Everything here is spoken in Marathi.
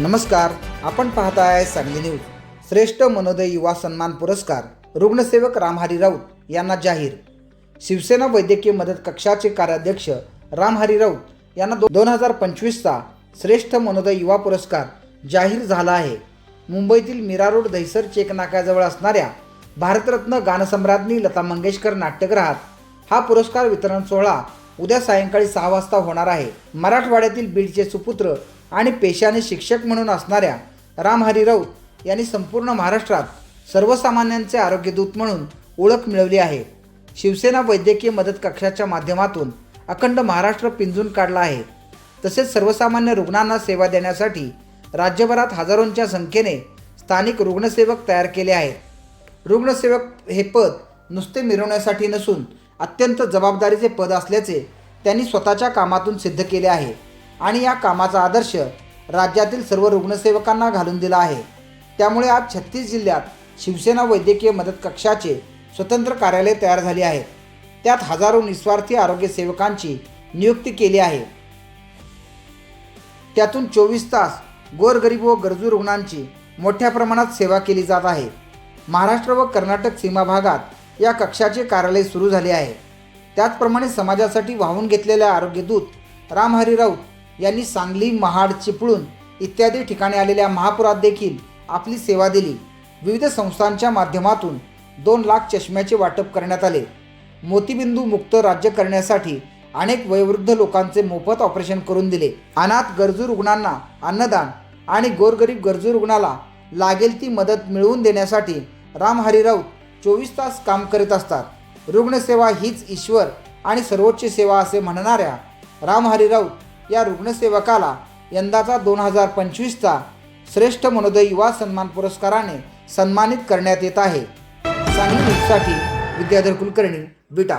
नमस्कार आपण पाहताय सांगली न्यूज. श्रेष्ठ मनोदय युवा सन्मान पुरस्कार रुग्णसेवक रामहरी राऊत यांना जाहीर. शिवसेना वैद्यकीय मदत कक्षाचे कार्याध्यक्ष रामहरी राऊत यांना दो दोन हजार पंचवीसचा श्रेष्ठ मनोदय युवा पुरस्कार जाहीर झाला आहे. मुंबईतील मीरा रोड दहिसर चेकनाक्याजवळ असणाऱ्या भारतरत्न गानसम्राज्ञी लता मंगेशकर नाट्यगृहात हा पुरस्कार वितरण सोहळा उद्या सायंकाळी सहा वाजता होणार आहे. मराठवाड्यातील बीडचे सुपुत्र आणि पेशाने शिक्षक म्हणून असणाऱ्या रामहरी राऊत यांनी संपूर्ण महाराष्ट्रात सर्वसामान्यांचे आरोग्यदूत म्हणून ओळख मिळवली आहे. शिवसेना वैद्यकीय मदत कक्षाच्या माध्यमातून अखंड महाराष्ट्र पिंजून काढला आहे. तसेच सर्वसामान्य रुग्णांना सेवा देण्यासाठी राज्यभरात हजारोंच्या संख्येने स्थानिक रुग्णसेवक तयार केले आहेत. रुग्णसेवक हे पद नुसते मिरवण्यासाठी नसून अत्यंत जबाबदारीचे पद असल्याचे त्यांनी स्वतःच्या कामातून सिद्ध केले आहे. आणि या कामाचा आदर्श राज्यातील सर्व रुग्णसेवकांना घालून दिला आहे. त्यामुळे आज छत्तीस जिल्ह्यात शिवसेना वैद्यकीय मदत कक्षाचे स्वतंत्र कार्यालय तयार झाले आहे त्यात हजारो निस्वार्थी आरोग्य सेवकांची नियुक्ती केली आहे. त्यातून चोवीस तास गोरगरीब व गरजू रुग्णांची मोठ्या प्रमाणात सेवा केली जात आहे. महाराष्ट्र व कर्नाटक सीमा भागात या कक्षाचे कार्यालय सुरू झाले आहे. त्याचप्रमाणे समाजासाठी वाहून घेतलेल्या आरोग्यदूत रामहरी राऊत यांनी सांगली महाड चिपळूण इत्यादी ठिकाणी आलेल्या महापुरात देखील आपली सेवा दिली. विविध संस्थांच्या माध्यमातून दोन लाख चष्म्याचे वाटप करण्यात आले. मोतीबिंदू मुक्त राज्य करण्यासाठी अनेक वयोवृद्ध लोकांचे मोफत ऑपरेशन करून दिले. अनाथ गरजू रुग्णांना अन्नदान आणि गोरगरीब गरजू रुग्णाला लागेल ती मदत मिळवून देण्यासाठी राम हरी राऊत चोवीस तास काम करीत असतात. रुग्णसेवा हीच ईश्वर आणि सर्वोच्च सेवा असे म्हणणाऱ्या राम हरी राऊत या रुग्णसेवकाला यंदाचा दोन हजार पंचवीसचा श्रेष्ठ मनोदय युवा सन्मान पुरस्काराने सन्मानित करण्यात येत आहे. सांगली न्यूजसाठी विद्याधर कुलकर्णी विटा.